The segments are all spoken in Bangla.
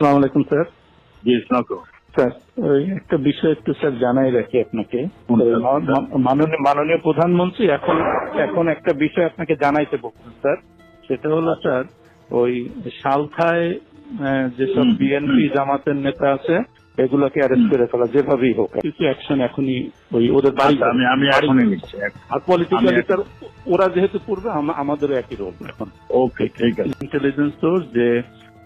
সালাম আলাইকুম স্যার। জি স্যার একটা বিষয় একটু স্যার জানাই রাখি আপনাকে। মাননীয় প্রধানমন্ত্রী এখন এখন একটা বিষয় আপনাকে জানাইতে বলছেন স্যার। সেটা হলো স্যার ওই সালথায় যেসব বিএনপি। জামাতের নেতা আছে এগুলোকে অ্যারেস্ট করে ফেলা যেভাবেই হোক। কিছু অ্যাকশন এখনই ওই ওদের বাড়ি আচ্ছা, আমি আমি এখনই নিচ্ছি আর পলিটিক্যালি স্যার ওরা যেহেতু পূর্বে আমাদেরও একই রোল এখন। ওকে ঠিক আছে। ইন্টেলিজেন্স সোর্স যে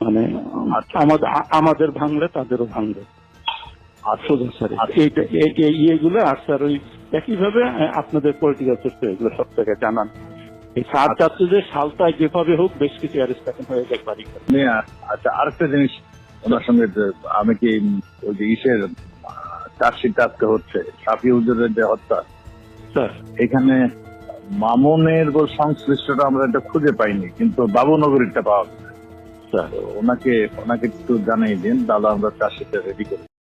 মানে আচ্ছা। আমাদের ভাঙলে তাদেরও ভাঙবে আচ্ছা। এই ইয়েগুলো আর স্যার ওই একইভাবে আপনাদের পলিটিক্যাল সোর্স এগুলো সব জায়গায় জানান আচ্ছা। চাচ্ছে যে সালটায় যেভাবে হোক বেশ কিছু অ্যারেস্ট হয়ে যায় বাড়ি করে। আমি, আহ, আচ্ছা আরেকটা জিনিস ওনার সঙ্গে যে আমি কি ওই যে ইসের চার্জশিট আজকে হচ্ছে সাফি হুজুরের যে হত্যা এখানে মামুনের সংশ্লিষ্টটা আমরা এটা খুঁজে পাইনি কিন্তু বাবুনগরীরটা পাওয়া গেছে তো ওনাকে ওনাকে একটু জানাই দিন দাদা আমরা চাষিটা রেডি করি